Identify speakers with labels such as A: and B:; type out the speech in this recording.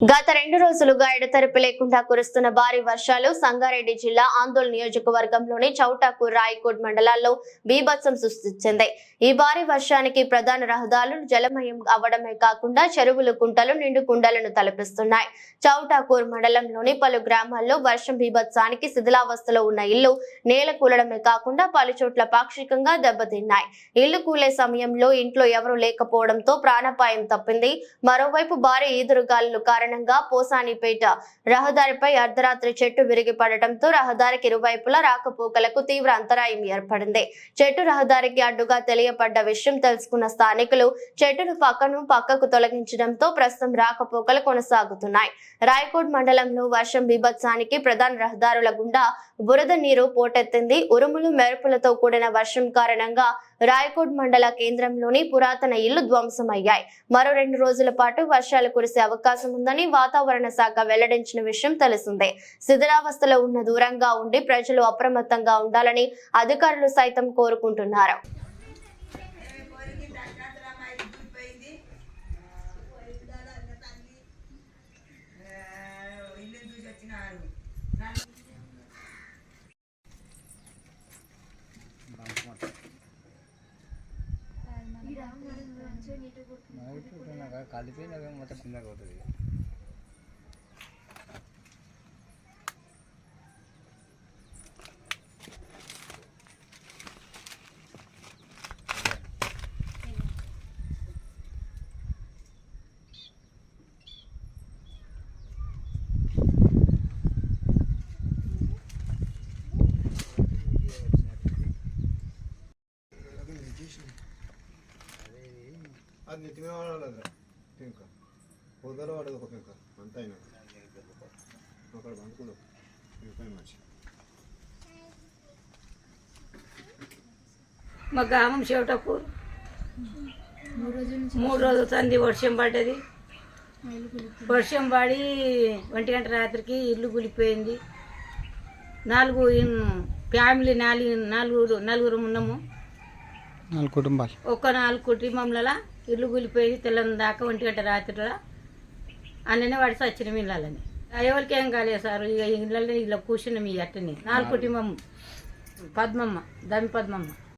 A: గత రెండు రోజులుగా ఎడతెరిపి లేకుండా కురుస్తున్న భారీ వర్షాలు సంగారెడ్డి జిల్లా ఆందోళన నియోజకవర్గంలోని చౌటాకు రాయకోట్ మండలాల్లో బీభత్సం సృష్టించింది. ఈ భారీ వర్షానికి ప్రధాన రహదారులు జలమయం అవ్వడమే కాకుండా చెరువులు కుంటలు నిండు కుండలను తలపిస్తున్నాయి. చౌటాకూర్ మండలంలోని పలు గ్రామాల్లో వర్షం బీభత్సానికి శిథిలావస్థలో ఉన్న ఇల్లు నేల కూలడమే కాకుండా పలు చోట్ల పాక్షికంగా దెబ్బతిన్నాయి. ఇల్లు కూలే సమయంలో ఇంట్లో ఎవరూ లేకపోవడంతో ప్రాణాపాయం తప్పింది. మరోవైపు భారీ ఈదురుగాలుల కారణంగా పోసానిపేట రహదారిపై అర్ధరాత్రి చెట్టు విరిగి పడటంతో రహదారికి ఇరువైపులా రాకపోకలకు తీవ్ర అంతరాయం ఏర్పడింది. చెట్టు రహదారికి అడ్డుగా తెలియపడ్డ విషయం తెలుసుకున్న స్థానికులు చెట్టును పక్కను పక్కకు తొలగించడంతో ప్రస్తుతం రాకపోకలు కొనసాగుతున్నాయి. రాయకోట్ మండలంలో వర్షం బీభత్సానికి ప్రధాన రహదారుల గుండా బురద నీరు పోటెత్తింది. ఉరుములు మెరుపులతో కూడిన వర్షం కారణంగా రాయకోట్ మండల కేంద్రంలోని పురాతన ఇల్లు ధ్వంసమయ్యాయి. మరో రెండు రోజుల పాటు వర్షాలు కురిసే అవకాశం ఉందని వాతావరణ శాఖ వెల్లడించిన విషయం తెలిసిందే. శిథిలావస్థలో ఉన్న దూరంగా ఉండి ప్రజలు అప్రమత్తంగా ఉండాలని అధికారులు సైతం కోరుకుంటున్నారు.
B: కలిపిన మొత్తం కిందకి పోతుంది.
C: అది నెత్తిమీద వాడాలి పెంక పొద్దుల వాడదు ఒక పెంక అంత అయినా అక్కడ పండుకున్నావు పెంక మంచి
D: మా గ్రామం చెవటపూర్ మూడు రోజుల సంది వర్షం పడ్డది. వర్షం పడి ఒంటి గంట రాత్రికి ఇల్లు కూలిపోయింది. నాలుగు ఫ్యామిలీ నాలుగు నలుగురు నలుగురు ఉన్నాము.
B: నాలుగు కుటుంబాలు.
D: ఒక్క నాలుగు కుటుంబంలో ఇల్లు కూలిపోయింది తెల్లని దాకా ఒంటి గంట రాత్రిలో అన్ననే వాడి సచ్చిన ఇళ్ళని ఎవరికి ఏం కాలేదు సార్ ఇక ఇళ్ళని ఇలా కూర్చున్నాం ఈ అట్టని. నాలుగు కుటుంబం పద్మమ్మ దమి పద్మమ్మ.